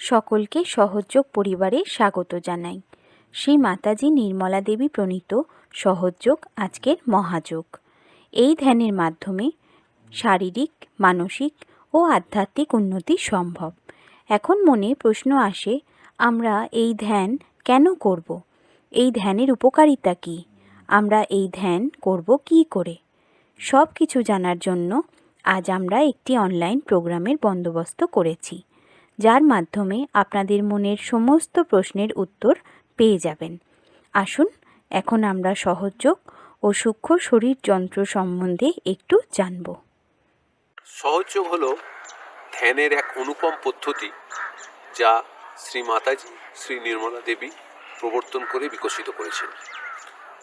সকলকে সহযোগ পরিবারে স্বাগত জানাই। শ্রী মাতাজি নির্মলা দেবী প্রণীত সহযোগ আজকের মহাযোগ। এই ধ্যানের মাধ্যমে শারীরিক, মানসিক ও আধ্যাত্মিক উন্নতি সম্ভব। এখন মনে প্রশ্ন আসে, আমরা এই ধ্যান কেন করব? এই ধ্যানের উপকারিতা কী? আমরা এই ধ্যান করব কী করে? সব কিছু জানার জন্য আজ আমরা একটি অনলাইন প্রোগ্রামের বন্দোবস্ত করেছি। যার মাধ্যমে আপনাদের মনের সমস্ত প্রশ্নের উত্তর পেয়ে যাবেন। আসুন, এখন আমরা সহযোগ ও সূক্ষ্ম শরীর যন্ত্র সম্বন্ধে একটু জানব। সহযোগ হলো ধ্যানের এক অনুপম পদ্ধতি যা শ্রী মাতাজি, শ্রী নির্মলা দেবী প্রবর্তন করে বিকশিত করেছেন।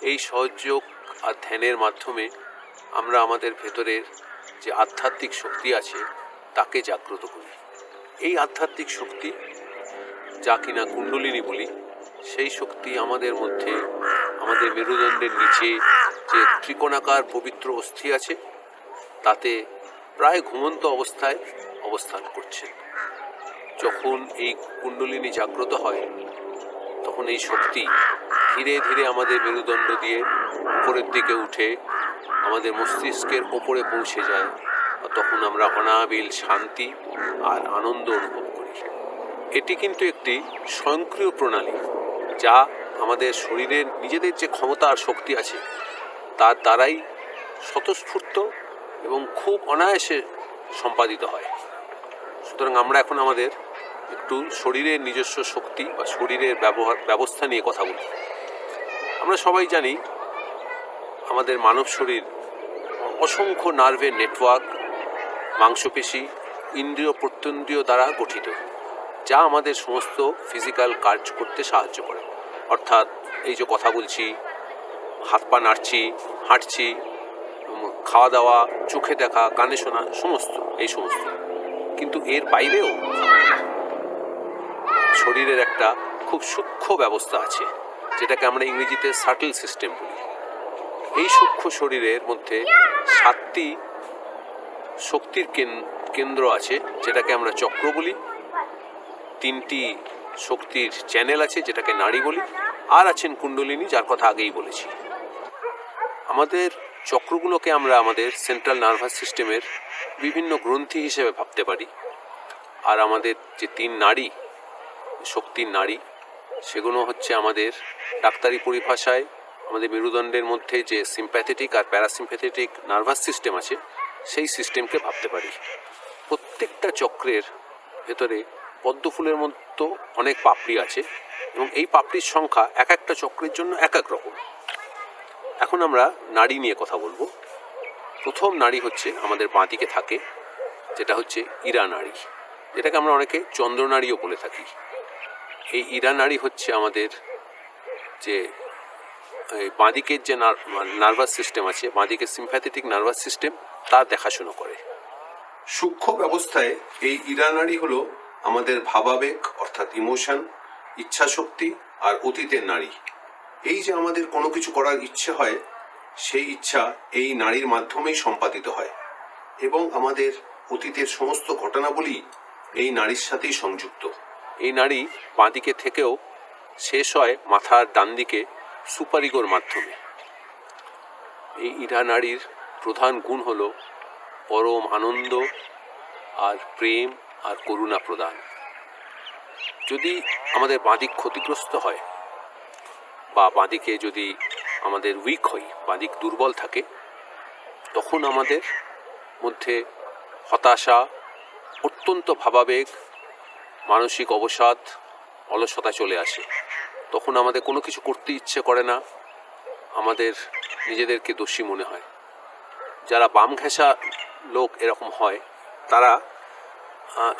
এই সহযোগ আর ধ্যানের মাধ্যমে আমরা আমাদের ভেতরের যে আধ্যাত্মিক শক্তি আছে, তাকে জাগ্রত করি। এই আধ্যাত্মিক শক্তি, যা কিনা কুণ্ডলিনী বলি, সেই শক্তি আমাদের মধ্যে, আমাদের মেরুদণ্ডের নিচে যে ত্রিকোণাকার পবিত্র অস্থি আছে, তাতে প্রায় ঘুমন্ত অবস্থায় অবস্থান করছে। যখন এই কুণ্ডলিনী জাগ্রত হয়, তখন এই শক্তি ধীরে ধীরে আমাদের মেরুদণ্ড দিয়ে উপরের দিকে উঠে আমাদের মস্তিষ্কের ওপরে পৌঁছে যায়। তখন আমরা অনাবিল শান্তি আর আনন্দ অনুভব করি। এটি কিন্তু একটি স্বয়ংক্রিয় প্রণালী, যা আমাদের শরীরের নিজেদের যে ক্ষমতা আর শক্তি আছে, তার দ্বারাই স্বতঃস্ফূর্ত এবং খুব অনায়াসে সম্পাদিত হয়। সুতরাং আমরা এখন আমাদের একটু শরীরের নিজস্ব শক্তি বা শরীরের ব্যবহার, ব্যবস্থা নিয়ে কথা বলি। আমরা সবাই জানি, আমাদের মানব শরীর অসংখ্য নার্ভের নেটওয়ার্ক মাংসপেশি ইন্দ্রিয় প্রত্যন্দ্রিয় দ্বারা গঠিত, যা আমাদের সমস্ত ফিজিক্যাল কাজ করতে সাহায্য করে। অর্থাৎ এই যে কথা বলছি, হাত পা নাড়ছি, হাঁটছি খাওয়া দাওয়া, চোখে দেখা, কানে শোনা, সমস্ত, এই সমস্ত। কিন্তু এর বাইরেও শরীরের একটা খুব সূক্ষ্ম ব্যবস্থা আছে, যেটাকে আমরা ইংরেজিতে সাটল সিস্টেম বলি। এই সূক্ষ্ম শরীরের মধ্যে সাতটি শক্তির কেন- কেন্দ্র আছে, যেটাকে আমরা চক্র বলি। তিনটি শক্তির চ্যানেল আছে, যেটাকে নারী বলি। আর আছেন কুণ্ডলিনী, যার কথা আগেই বলেছি। আমাদের চক্রগুলোকে আমরা আমাদের সেন্ট্রাল নার্ভাস সিস্টেমের বিভিন্ন গ্রন্থি হিসেবে ভাবতে পারি। আর আমাদের যে তিন নারী শক্তির নারী সেগুলো হচ্ছে আমাদের ডাক্তারি পরিভাষায়, আমাদের মেরুদণ্ডের মধ্যে যে সিম্প্যাথেটিক আর প্যারাসিম্প্যাথেটিক নার্ভাস সিস্টেম আছে সেই সিস্টেমকে ভাবতে পারি। প্রত্যেকটা চক্রের ভেতরে পদ্ম ফুলের মতো অনেক পাপড়ি আছে এবং এই পাপড়ির সংখ্যা এক একটা চক্রের জন্য এক এক রকম। এখন আমরা নাড়ি নিয়ে কথা বলব। প্রথম নাড়ি হচ্ছে আমাদের বাঁদিকে থাকে, যেটা হচ্ছে ইরা নাড়ি। যেটাকে আমরা অনেকে চন্দ্রনাড়িও বলে থাকি। এই ইরা নাড়ি হচ্ছে আমাদের যে বাঁদিকের যে নার্ভাস সিস্টেম আছে বাঁদিকে সিম্প্যাথেটিক নার্ভাস সিস্টেম তার দেখাশুনো করে। সূক্ষ্ম ব্যবস্থায় এই ইরা নাড়ি হলো আমাদের ভাবাবেগ, অর্থাৎ ইমোশন, ইচ্ছাশক্তি আর অতীতের নারী। এই যে আমাদের কোনো কিছু করার ইচ্ছে হয়, সেই ইচ্ছা এই নারীর মাধ্যমেই সম্পাদিত হয় এবং আমাদের অতীতের সমস্ত ঘটনাবলী এই নারীর সাথেই সংযুক্ত। এই নারী বাঁদিকে থেকেও শেষ হয় মাথার ডান দিকে সুপারিগোর মাধ্যমে। এই ইরা নারীর প্রধান গুণ হল পরম আনন্দ আর প্রেম আর করুণা প্রদান। যদি আমাদের বাঁদিক ক্ষতিগ্রস্ত হয় বা বাঁদিকে যদি আমাদের উইক হই বাঁদিক দুর্বল থাকে, তখন আমাদের মধ্যে হতাশা, অত্যন্ত ভাবাবেগ, মানসিক অবসাদ, অলসতা চলে আসে। তখন আমাদের কোনো কিছু করতে ইচ্ছে করে না, আমাদের নিজেদেরকে দোষী মনে হয়। যারা বাম ঘেঁষা লোক এরকম হয়, তারা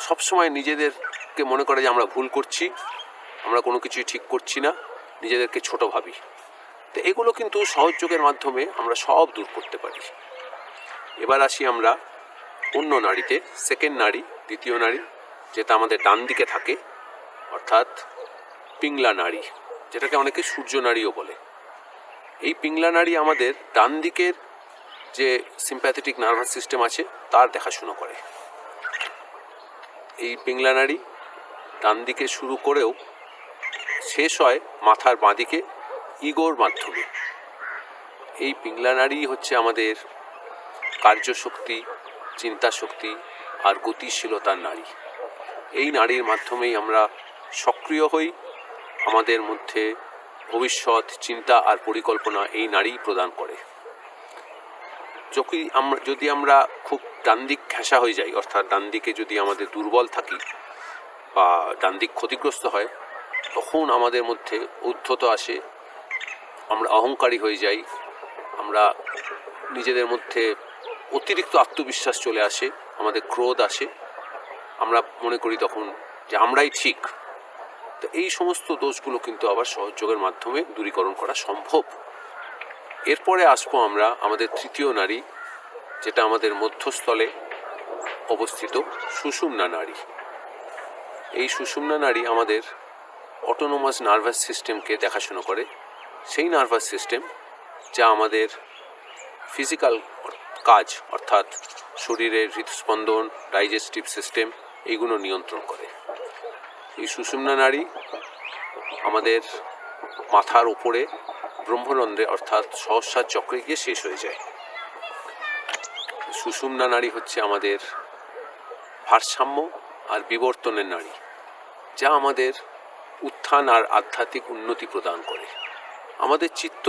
সবসময় নিজেদেরকে মনে করে যে আমরা ভুল করছি, আমরা কোনো কিছুই ঠিক করছি না, নিজেদেরকে ছোট ভাবি। তো এগুলো কিন্তু সহযোগের মাধ্যমে আমরা সব দূর করতে পারি। এবার আসি আমরা অন্য নারীতে সেকেন্ড নারী, দ্বিতীয় নারী, যেটা আমাদের ডান দিকে থাকে, অর্থাৎ পিংলা নারী, যেটাকে অনেকে সূর্য নারীও বলে। এই পিংলা নারী আমাদের ডান দিকের যে সিম্প্যাথেটিক নার্ভাস সিস্টেম আছে, তার দেখাশুনো করে। এই পিংলা নারী ডান দিকে শুরু করেও শেষ হয় মাথার বাঁদিকে ইগোর মাধ্যমে। এই পিংলা নাড়ি হচ্ছে আমাদের কার্যশক্তি চিন্তা শক্তি আর গতিশীলতার নারী। এই নারীর মাধ্যমেই আমরা সক্রিয় হই। আমাদের মধ্যে ভবিষ্যৎ, চিন্তা আর পরিকল্পনা এই নারী প্রদান করে। যখন আমরা যদি আমরা খুব ডান দিক ঘেঁষা হয়ে যাই, অর্থাৎ ডান দিকে যদি আমাদের দুর্বল থাকি বা ডান দিক ক্ষতিগ্রস্ত হয়, তখন আমাদের মধ্যে উদ্ধত আসে, আমরা অহংকারী হয়ে যাই, আমরা নিজেদের মধ্যে অতিরিক্ত আত্মবিশ্বাস চলে আসে, আমাদের ক্রোধ আসে। আমরা মনে করি তখন যে আমরাই ঠিক। তো এই সমস্ত দোষগুলো কিন্তু আবার সহযোগের মাধ্যমে দূরীকরণ করা সম্ভব। এরপরে আসব আমরা আমাদের তৃতীয় নারী, যেটা আমাদের মধ্যস্থলে অবস্থিত সুষুম্না নারী। এই সুষুম্না নারী আমাদের অটোনোমাস নার্ভাস সিস্টেমকে দেখাশোনা করে। সেই নার্ভাস সিস্টেম যা আমাদের ফিজিক্যাল কাজ, অর্থাৎ শরীরের হৃদস্পন্দন ডাইজেস্টিভ সিস্টেম এইগুলো নিয়ন্ত্রণ করে। এই সুষুম্না নারী আমাদের মাথার উপরে ব্রহ্মরন্ধ্রে অর্থাৎ সহস্রার চক্রে গিয়ে শেষ হয়ে যায়। সুষুম্না নারী হচ্ছে আমাদের ভারসাম্য আর বিবর্তনের নারী, যা আমাদের উত্থান আর আধ্যাত্মিক উন্নতি প্রদান করে। আমাদের চিত্ত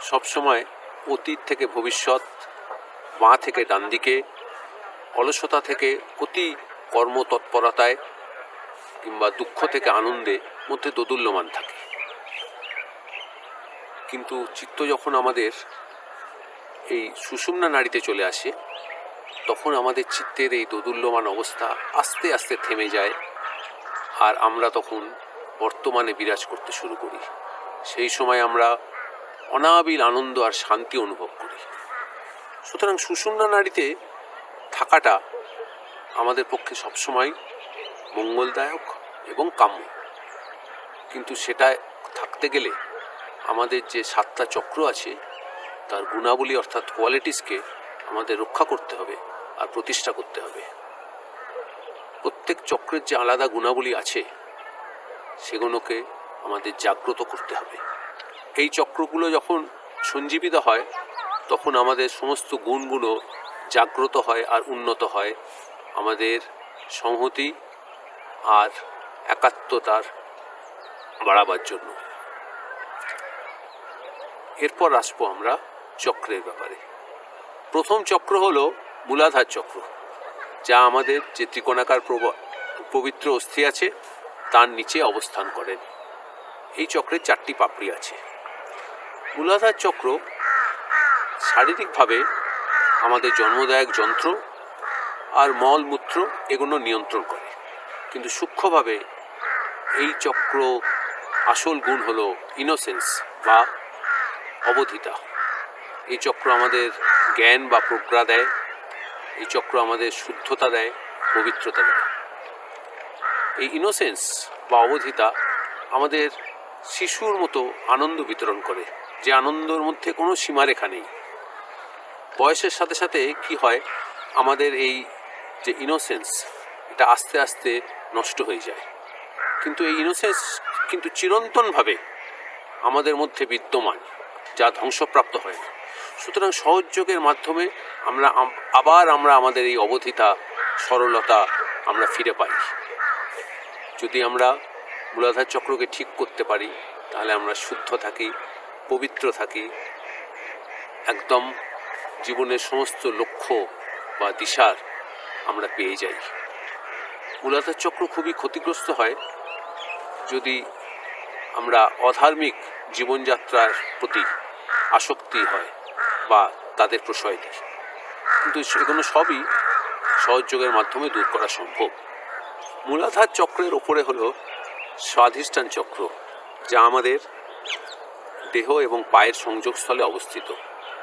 সবসময় অতীত থেকে ভবিষ্যৎ বাঁ থেকে ডান দিকে, অলসতা থেকে অতি কর্মতৎপরতায় কিংবা দুঃখ থেকে আনন্দে মধ্যে দোদুল্যমান থাকে। কিন্তু চিত্ত যখন আমাদের এই সুষুম্না নাড়িতে চলে আসে, তখন আমাদের চিত্তের এই দোদুল্যমান অবস্থা আস্তে আস্তে থেমে যায় আর আমরা তখন বর্তমানে বিরাজ করতে শুরু করি। সেই সময় আমরা অনাবিল আনন্দ আর শান্তি অনুভব করি। সুতরাং সুষুম্না নাড়িতে থাকাটা আমাদের পক্ষে সবসময় মঙ্গলদায়ক এবং কাম্য। কিন্তু সেটা থাকতে গেলে আমাদের যে সাতটা চক্র আছে, তার গুণাবলী অর্থাৎ কোয়ালিটিসকে আমাদের রক্ষা করতে হবে আর প্রতিষ্ঠা করতে হবে। প্রত্যেক চক্রের যে আলাদা গুণাবলী আছে, সেগুলোকে আমাদের জাগ্রত করতে হবে। এই চক্রগুলো যখন সঞ্জীবিত হয়, তখন আমাদের সমস্ত গুণগুলো জাগ্রত হয় আর উন্নত হয়। আমাদের সংহতি আর একাত্মতার বাড়াবার জন্য। এরপর আসব আমরা চক্রের ব্যাপারে। প্রথম চক্র হলো মূলাধার চক্র, যা আমাদের যে ত্রিকোণাকার পবিত্র অস্থি আছে, তার নিচে অবস্থান করেন। এই চক্রের চারটি পাপড়ি আছে। মূলাধার চক্র শারীরিকভাবে আমাদের জন্মদায়ক যন্ত্র আর মলমূত্র এগুলো নিয়ন্ত্রণ করে। কিন্তু সূক্ষ্মভাবে এই চক্র আসল গুণ হলো ইনোসেন্স বা অবধিতা। এই চক্র আমাদের জ্ঞান বা প্রজ্ঞা দেয়। এই চক্র আমাদের শুদ্ধতা দেয়, পবিত্রতা দেয়। এই ইনোসেন্স বা অবধিতা আমাদের শিশুর মতো আনন্দ বিতরণ করে, যে আনন্দের মধ্যে কোনো সীমারেখা নেই। বয়সের সাথে সাথে কি হয়, আমাদের এই যে ইনোসেন্স এটা আস্তে আস্তে নষ্ট হয়ে যায়। কিন্তু এই ইনোসেন্স কিন্তু চিরন্তনভাবে আমাদের মধ্যে বিদ্যমান। যা ধ্বংসপ্রাপ্ত হয়। না সুতরাং সহযোগের মাধ্যমে আমরা আবার আমরা আমাদের এই অবধিতা, সরলতা আমরা ফিরে পাই। যদি আমরা মূলাধার চক্রকে ঠিক করতে পারি, তাহলে আমরা শুদ্ধ থাকি, পবিত্র থাকি। একদম জীবনের সমস্ত লক্ষ্য বা দিশার আমরা পেয়ে যাই। মূলাধার চক্র খুবই ক্ষতিগ্রস্ত হয় যদি আমরা অধার্মিক জীবনযাত্রার প্রতি আসক্তি হয় বা তাদের প্রশ্রয় দিই কিন্তু সেগুলো সবই সহযোগের মাধ্যমে দূর করা সম্ভব। মূলাধার চক্রের ওপরে হলো স্বাধিষ্ঠান চক্র, যা আমাদের দেহ এবং পায়ের সংযোগস্থলে অবস্থিত।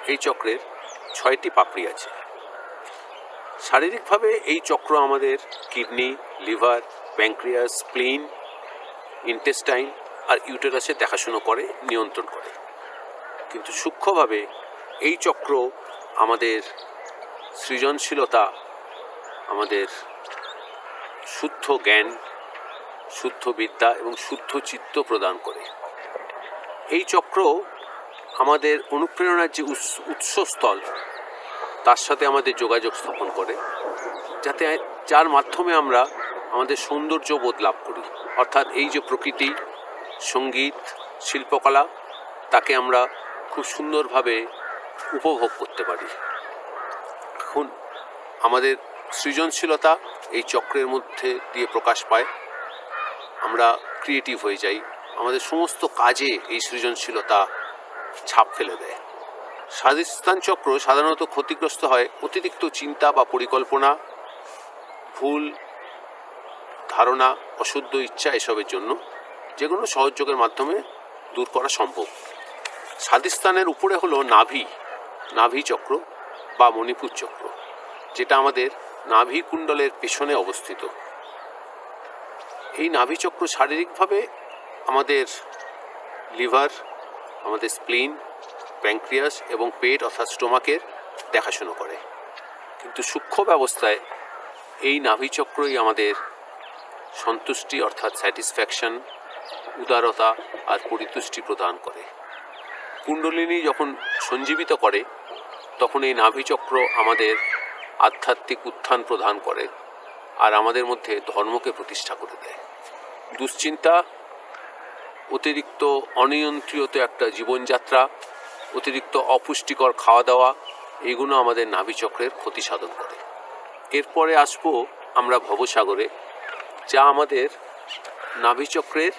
এই চক্রের ছয়টি পাপড়ি আছে। শারীরিকভাবে এই চক্র আমাদের kidney, liver pancreas spleen, intestine আর ইউটেরাসের দেখাশুনো করে, নিয়ন্ত্রণ করে। কিন্তু সূক্ষ্মভাবে এই চক্র আমাদের সৃজনশীলতা, আমাদের শুদ্ধ জ্ঞান, শুদ্ধ বিদ্যা এবং শুদ্ধ চিত্ত প্রদান করে। এই চক্র আমাদের অনুপ্রেরণার যে উৎস- উৎসস্থল, তার সাথে আমাদের যোগাযোগ স্থাপন করে, যাতে যার মাধ্যমে আমরা আমাদের সৌন্দর্য বোধ লাভ করি। অর্থাৎ এই যে প্রকৃতি, সংগীত, শিল্পকলা, তাকে আমরা খুব সুন্দরভাবে উপভোগ করতে পারি। এখন আমাদের সৃজনশীলতা এই চক্রের মধ্যে দিয়ে প্রকাশ পায়। আমরা ক্রিয়েটিভ হয়ে যাই। আমাদের সমস্ত কাজে এই সৃজনশীলতা ছাপ ফেলে দেয়। স্বাধিস্থান চক্র সাধারণত ক্ষতিগ্রস্ত হয় অতিরিক্ত চিন্তা বা পরিকল্পনা, ভুল ধারণা, অশুদ্ধ ইচ্ছা এসবের জন্য। যেগুলো সহযোগের মাধ্যমে দূর করা সম্ভব। স্বাধিস্থানের উপরে হলো নাভি নাভি চক্র বা মণিপুর চক্র, যেটা আমাদের নাভি কুণ্ডলের পেছনে অবস্থিত। এই নাভি চক্র শারীরিকভাবে আমাদের লিভার, আমাদের স্প্লিন প্যাঙ্ক্রিয়াস এবং পেট অর্থাৎ স্টোমাকের দেখাশুনো করে। কিন্তু সূক্ষ্ম ব্যবস্থায় এই নাভিচক্রই আমাদের সন্তুষ্টি অর্থাৎ স্যাটিসফ্যাকশন, উদারতা আর পরিতুষ্টি প্রদান করে। কুণ্ডলিনী যখন সঞ্জীবিত করে, তখন এই নাভিচক্র আমাদের আধ্যাত্মিক উত্থান প্রদান করে আর আমাদের মধ্যে ধর্মকে প্রতিষ্ঠা করে দেয়। দুশ্চিন্তা, অতিরিক্ত অনিয়ন্ত্রিত একটা জীবনযাত্রা, অতিরিক্ত অপুষ্টিকর খাওয়া দাওয়া এগুলো আমাদের নাভিচক্রের ক্ষতি সাধন করে। এরপরে আসব আমরা ভবসাগরে, যা আমাদের নাভিচক্রের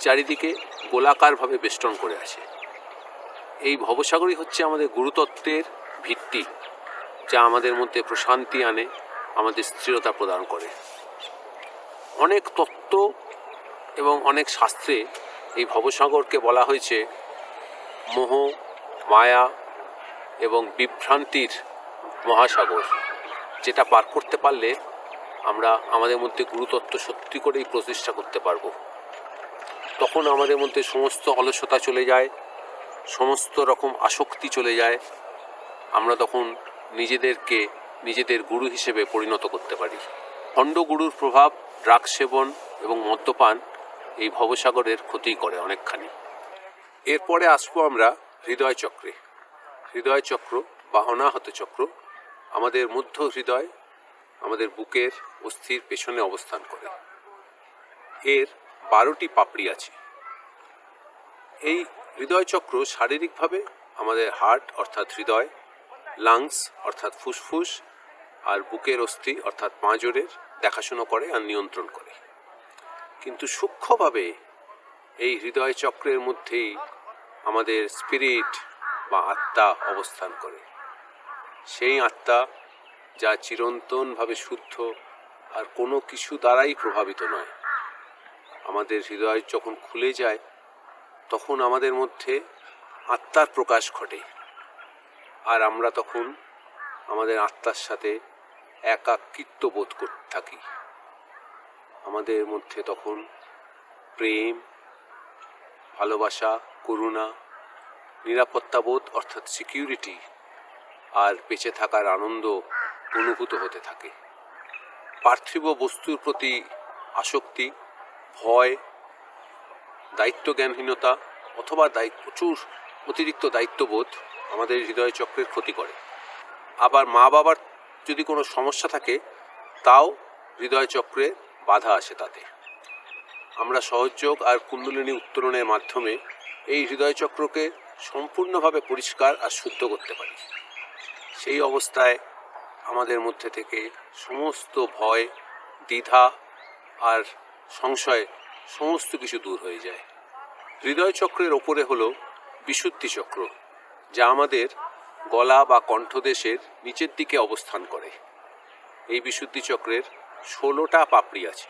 চারিদিকে গোলাকারভাবে বেষ্টন করে আছে। এই ভবসাগরই হচ্ছে আমাদের গুরুতত্ত্বের ভিত্তি, যা আমাদের মধ্যে প্রশান্তি আনে, আমাদের স্থিরতা প্রদান করে। অনেক তত্ত্ব এবং অনেক শাস্ত্রে এই ভবসাগরকে বলা হয়েছে মোহ, মায়া এবং বিভ্রান্তির মহাসাগর, যেটা পার করতে পারলে আমরা আমাদের মধ্যে গুরুতত্ত্ব সত্যি করেই প্রতিষ্ঠা করতে পারব। তখন আমাদের মধ্যে সমস্ত অলসতা চলে যায় সমস্ত রকম আসক্তি চলে যায়, আমরা তখন নিজেদেরকে নিজেদের গুরু হিসেবে পরিণত করতে পারি। খণ্ড গুরুর প্রভাব ড্রাগ সেবন এবং মদ্যপান এই ভবসাগরের ক্ষতি করে অনেকখানি। এরপরে আসব আমরা হৃদয় চক্রে। হৃদয় চক্র বা অনাহত চক্র, আমাদের মধ্য হৃদয় আমাদের বুকের অস্থির পেছনে অবস্থান করে। এর বারোটি পাপড়ি আছে। এই হৃদয় চক্র শারীরিকভাবে আমাদের হার্ট অর্থাৎ হৃদয় লাংস অর্থাৎ ফুসফুস আর বুকের অস্থি অর্থাৎ পাঁজরের দেখাশুনো করে আর নিয়ন্ত্রণ করে। কিন্তু সূক্ষ্মভাবে এই হৃদয় চক্রের মধ্যেই আমাদের স্পিরিট বা আত্মা অবস্থান করে। সেই আত্মা যা চিরন্তনভাবে শুদ্ধ আর কোনো কিছু দ্বারাই প্রভাবিত নয়। আমাদের হৃদয় যখন খুলে যায় তখন আমাদের মধ্যে আত্মার প্রকাশ ঘটে। আর আমরা তখন আমাদের আত্মার সাথে একাকিত্ব বোধ করতে থাকি। আমাদের মধ্যে তখন প্রেম, ভালোবাসা, করুণা নিরাপত্তাবোধ অর্থাৎ সিকিউরিটি আর বেঁচে থাকার আনন্দ অনুভূত হতে থাকে। পার্থিব বস্তুর প্রতি আসক্তি, ভয় দায়িত্বজ্ঞানহীনতা অথবা দায়িত্ব, প্রচুর অতিরিক্ত দায়িত্ববোধ আমাদের হৃদয় চক্রের ক্ষতি করে। আবার মা বাবার যদি কোনো সমস্যা থাকে, তাও হৃদয় চক্রে বাধা আসে তাতে। আমরা সহযোগ আর কুণ্ডলিনী উত্তরণের মাধ্যমে এই হৃদয় চক্রকে সম্পূর্ণভাবে পরিষ্কার আর শুদ্ধ করতে পারি। সেই অবস্থায় আমাদের মধ্যে থেকে সমস্ত ভয়, দ্বিধা আর সংশয় সমস্ত কিছু দূর হয়ে যায়। হৃদয় চক্রের ওপরে হলো বিশুদ্ধি চক্র, যা আমাদের গলা বা কণ্ঠদেশের নিচের দিকে অবস্থান করে। এই বিশুদ্ধি চক্রের ষোলোটা পাপড়ি আছে।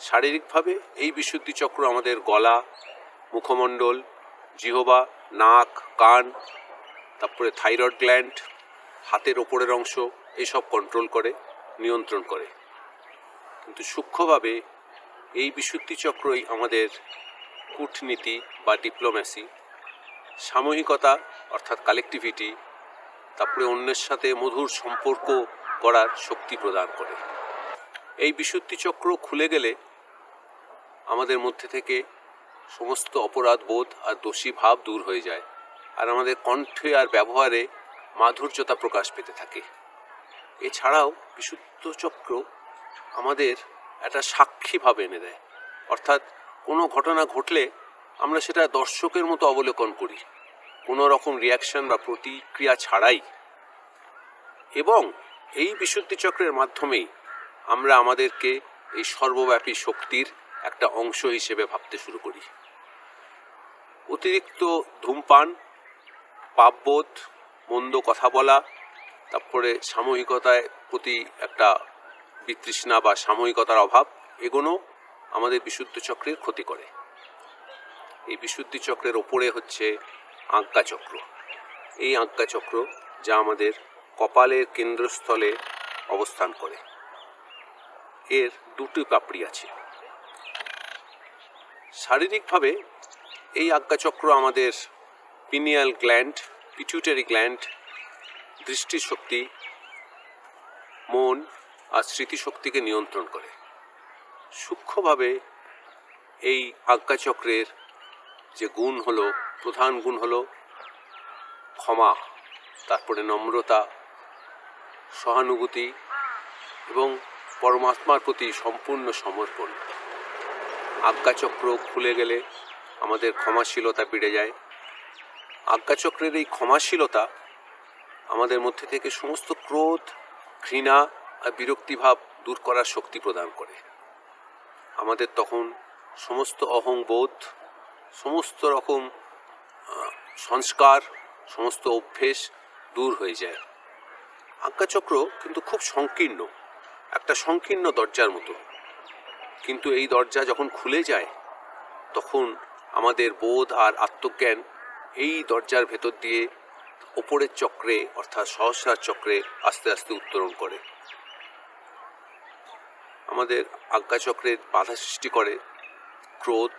শারীরিকভাবে এই বিশুদ্ধি চক্র আমাদের গলা, মুখমণ্ডল, জিহবা, নাক, কান, তারপরে থাইরয়েড গ্ল্যান্ড, হাতের ওপরের অংশ, এসব কন্ট্রোল করে, নিয়ন্ত্রণ করে। কিন্তু সূক্ষ্মভাবে এই বিশুদ্ধি চক্রই আমাদের কূটনীতি বা ডিপ্লোম্যাসি সামূহিকতা অর্থাৎ কালেকটিভিটি তারপরে অন্যের সাথে মধুর সম্পর্ক করার শক্তি প্রদান করে। এই বিশুদ্ধি চক্র খুলে গেলে আমাদের মধ্যে থেকে সমস্ত অপরাধ বোধ আর দোষী ভাব দূর হয়ে যায় আর আমাদের কণ্ঠে আর ব্যবহারে মাধুর্যতা প্রকাশ পেতে থাকে। এছাড়াও বিশুদ্ধ চক্র আমাদের একটা সাক্ষী ভাব এনে দেয়। অর্থাৎ কোনো ঘটনা ঘটলে আমরা সেটা দর্শকের মতো অবলোকন করি। কোনো রকম রিয়াকশন বা প্রতিক্রিয়া ছাড়াই। এবং এই বিশুদ্ধি চক্রের মাধ্যমেই আমরা আমাদেরকে এই সর্বব্যাপী শক্তির একটা অংশ হিসেবে ভাবতে শুরু করি। অতিরিক্ত ধূমপান, পাপবোধ, মন্দ কথা বলা, তারপরে সাময়িকতায় প্রতি একটা বিতৃষ্ণা বা সাময়িকতার অভাব, এগুলো আমাদের বিশুদ্ধ চক্রের ক্ষতি করে। এই বিশুদ্ধি চক্রের ওপরে হচ্ছে আজ্ঞা চক্র। এই আজ্ঞা চক্র যা আমাদের কপালের কেন্দ্রস্থলে অবস্থান করে। এর দুটি পাপড়ি আছে। শারীরিকভাবে এই আজ্ঞাচক্র আমাদের পিনিয়াল গ্ল্যান্ড পিটুইটারি গ্ল্যান্ড, দৃষ্টিশক্তি, মন আর স্মৃতিশক্তিকে নিয়ন্ত্রণ করে। সূক্ষ্মভাবে এই আজ্ঞাচক্রের যে গুণ হলো, প্রধান গুণ হলো ক্ষমা, তারপরে নম্রতা, সহানুভূতি এবং পরমাত্মার প্রতি সম্পূর্ণ সমর্পণ। আজ্ঞাচক্র খুলে গেলে আমাদের ক্ষমাশীলতা বেড়ে যায়। আজ্ঞাচক্রের এই ক্ষমাশীলতা আমাদের মধ্যে থেকে সমস্ত ক্রোধ, ঘৃণা আর বিরক্তিভাব দূর করার শক্তি প্রদান করে। আমাদের তখন সমস্ত অহংবোধ সমস্ত রকম সংস্কার, সমস্ত অভ্যেস দূর হয়ে যায়। আজ্ঞাচক্র কিন্তু খুব সংকীর্ণ, একটা সংকীর্ণ দরজার মতো। কিন্তু এই দরজা যখন খুলে যায়, তখন আমাদের বোধ আর আত্মজ্ঞান এই দরজার ভেতর দিয়ে ওপরের চক্রে, অর্থাৎ সহস্রার চক্রে আস্তে আস্তে উত্তরণ করে। আমাদের আজ্ঞাচক্রের বাধা সৃষ্টি করে ক্রোধ,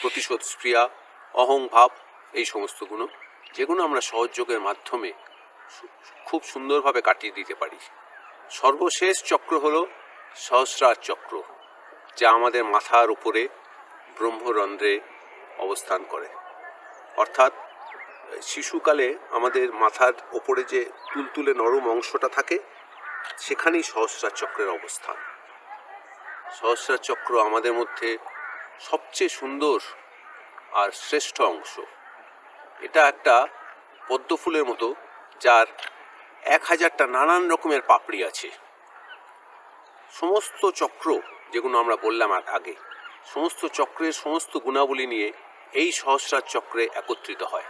প্রতিশোধ স্প্রিয়া, অহংভাব, এই সমস্তগুলো, যেগুলো আমরা সহযোগের মাধ্যমে খুব সুন্দরভাবে কাটিয়ে দিতে পারি। সর্বশেষ চক্র হলো সহস্রার চক্র, যা আমাদের মাথার উপরে ব্রহ্মরন্ধ্রে অবস্থান করে। অর্থাৎ, শিশুকালে আমাদের মাথার ওপরে যে তুলতুলে নরম অংশটা থাকে, সেখানেই সহস্রার চক্রের অবস্থান। সহস্রার চক্র আমাদের মধ্যে সবচেয়ে সুন্দর আর শ্রেষ্ঠ অংশ। এটা একটা পদ্ম ফুলের মতো, যার এক হাজারটা নানান রকমের পাপড়ি আছে। সমস্ত চক্র, যেগুলো আমরা বললাম আগে, সমস্ত চক্রের সমস্ত গুণাবলী নিয়ে এই সহস্রার চক্রে একত্রিত হয়।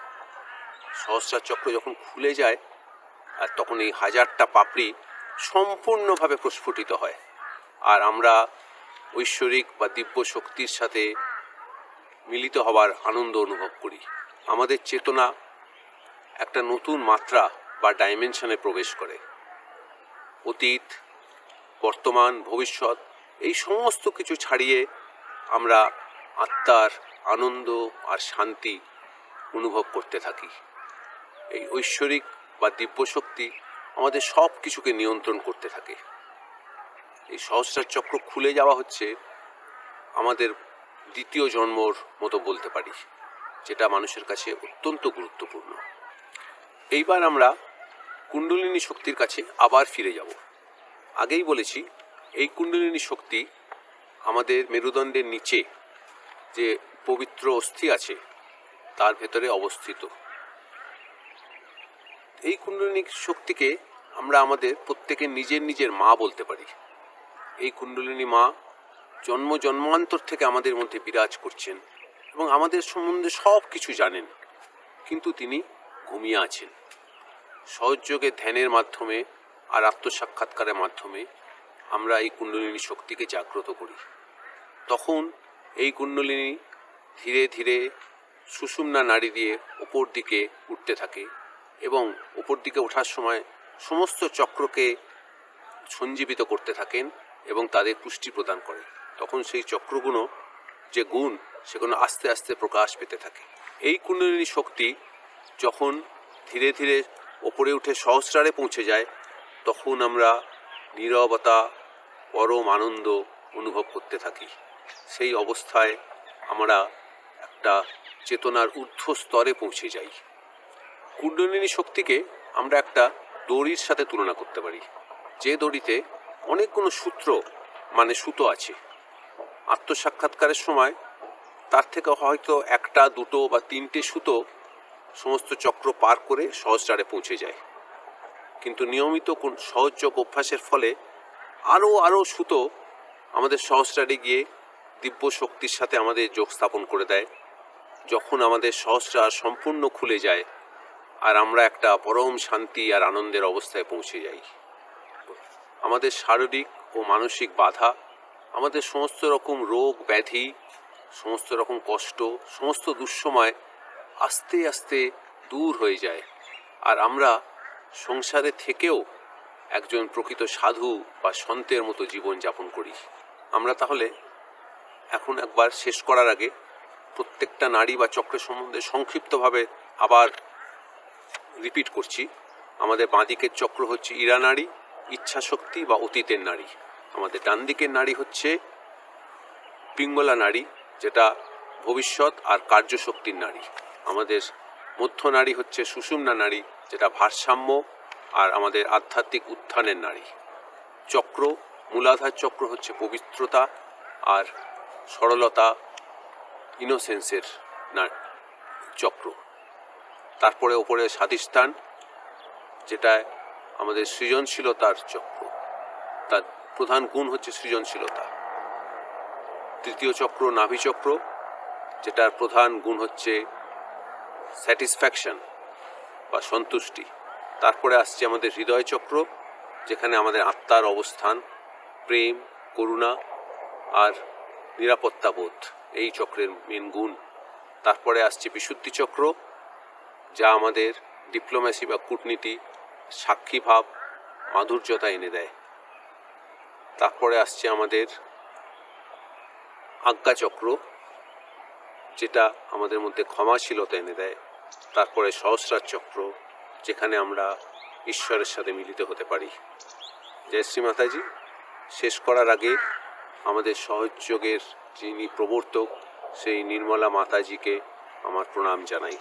সহস্রার চক্র যখন খুলে যায়, আর তখন এই হাজারটা পাপড়ি সম্পূর্ণভাবে প্রস্ফুটিত হয়। আর আমরা ঐশ্বরিক বা দিব্য শক্তির সাথে মিলিত হবার আনন্দ অনুভব করি। আমাদের চেতনা একটা নতুন মাত্রা বা ডাইমেনশনে প্রবেশ করে। অতীত, বর্তমান, ভবিষ্যৎ, এই সমস্ত কিছু ছাড়িয়ে আমরা আত্মার আনন্দ আর শান্তি অনুভব করতে থাকি। এই ঐশ্বরিক বা দিব্য শক্তি আমাদের সব কিছুকে নিয়ন্ত্রণ করতে থাকে। এই সহস্রার চক্র খুলে যাওয়া হচ্ছে আমাদের দ্বিতীয় জন্মর মতো বলতে পারি, যেটা মানুষের কাছে অত্যন্ত গুরুত্বপূর্ণ। এইবার আমরা কুণ্ডলিনী শক্তির কাছে আবার ফিরে যাব। আগেই বলেছি, এই কুণ্ডলিনী শক্তি আমাদের মেরুদণ্ডের নিচে যে পবিত্র অস্থি আছে, তার ভেতরে অবস্থিত। এই কুণ্ডলিনী শক্তিকে আমরা আমাদের প্রত্যেকের নিজের নিজের মা বলতে পারি। এই কুণ্ডলিনী মা জন্ম জন্মান্তর থেকে আমাদের মধ্যে বিরাজ করছেন এবং আমাদের সম্বন্ধে সব কিছু জানেন। কিন্তু তিনি ঘুমিয়ে আছেন। সহযোগে ধ্যানের মাধ্যমে আর আত্মসাক্ষাৎকারের মাধ্যমে আমরা এই কুণ্ডলিনী শক্তিকে জাগ্রত করি। তখন এই কুণ্ডলিনী ধীরে ধীরে সুষুম্না নাড়ি দিয়ে ওপর দিকে উঠতে থাকে এবং ওপর দিকে ওঠার সময় সমস্ত চক্রকে সঞ্জীবিত করতে থাকেন। এবং তাদের পুষ্টি প্রদান করে। তখন সেই চক্রগুলো যে গুণ সেগুলো আস্তে আস্তে প্রকাশ পেতে থাকে। এই কুণ্ডলিনী শক্তি যখন ধীরে ধীরে ওপরে উঠে সহস্রারে পৌঁছে যায়, তখন আমরা নীরবতা, পরম আনন্দ অনুভব করতে থাকি। সেই অবস্থায় আমরা একটা চেতনার ঊর্ধ্ব স্তরে পৌঁছে যাই। কুণ্ডলিনী শক্তিকে আমরা একটা দড়ির সাথে তুলনা করতে পারি। যে দড়িতে অনেকগুলো সূত্র মানে সুতো আছে। আত্মসাক্ষাৎকারের সময় তার থেকে হয়তো একটা, দুটো বা তিনটে সুতো সমস্ত চক্র পার করে সহস্রারে পৌঁছে যায়। কিন্তু নিয়মিত কোন সহযোগ অভ্যাসের ফলে আরও আরও সুতো আমাদের সহস্রারে গিয়ে দিব্য শক্তির সাথে আমাদের যোগ স্থাপন করে দেয়। যখন আমাদের সহস্রার সম্পূর্ণ খুলে যায় আর আমরা একটা পরম শান্তি আর আনন্দের অবস্থায় পৌঁছে যাই। আমাদের শারীরিক ও মানসিক বাধা, আমাদের সমস্ত রকম রোগ, ব্যাধি, সমস্ত রকম কষ্ট, সমস্ত দুঃসময় আস্তে আস্তে দূর হয়ে যায়। আর আমরা সংসারে থেকেও একজন প্রকৃত সাধু বা সন্তের মতো জীবন যাপন করি। আমরা তাহলে এখন একবার শেষ করার আগে প্রত্যেকটা নারী বা চক্রের সম্বন্ধে সংক্ষিপ্তভাবে আবার রিপিট করছি। আমাদের বাঁদিকের চক্র হচ্ছে ইরা নারী ইচ্ছা শক্তি বা অতীতের নারী। আমাদের ডান দিকের নারী হচ্ছে পিঙ্গলা নারী, যেটা ভবিষ্যৎ আর কার্যশক্তির নারী। আমাদের মধ্য নারী হচ্ছে সুষুম্না নারী, যেটা ভারসাম্য আর আমাদের আধ্যাত্মিক উত্থানের নারী। চক্র, মূলাধার চক্র হচ্ছে পবিত্রতা আর সরলতা, ইনোসেন্সের চক্র। তারপরে ওপরে স্বাধিষ্ঠান, যেটা আমাদের সৃজনশীলতার চক্র। তার প্রধান গুণ হচ্ছে সৃজনশীলতা। তৃতীয় চক্র নাভি চক্র, যেটার প্রধান গুণ হচ্ছে স্যাটিসফ্যাকশন বা সন্তুষ্টি। তারপরে আসছে আমাদের হৃদয় চক্র, যেখানে আমাদের আত্মার অবস্থান, প্রেম, করুণা আর নিরাপত্তা বোধ এই চক্রের মেন গুণ। তারপরে আসছে বিশুদ্ধি চক্র, যা আমাদের ডিপ্লোম্যাসি বা কূটনীতি সাক্ষী ভাব, মাধুর্যতা এনে দেয়। তারপরে আসছে আমাদের আজ্ঞাচক্র, যেটা আমাদের মধ্যে ক্ষমাশীলতা এনে দেয়। তারপরে সহস্রার চক্র, যেখানে আমরা ঈশ্বরের সাথে মিলিত হতে পারি। জয় শ্রী মাতাজি। শেষ করার আগে আমাদের সহযোগের যিনি প্রবর্তক, সেই নির্মলা মাতাজিকে আমার প্রণাম জানাই।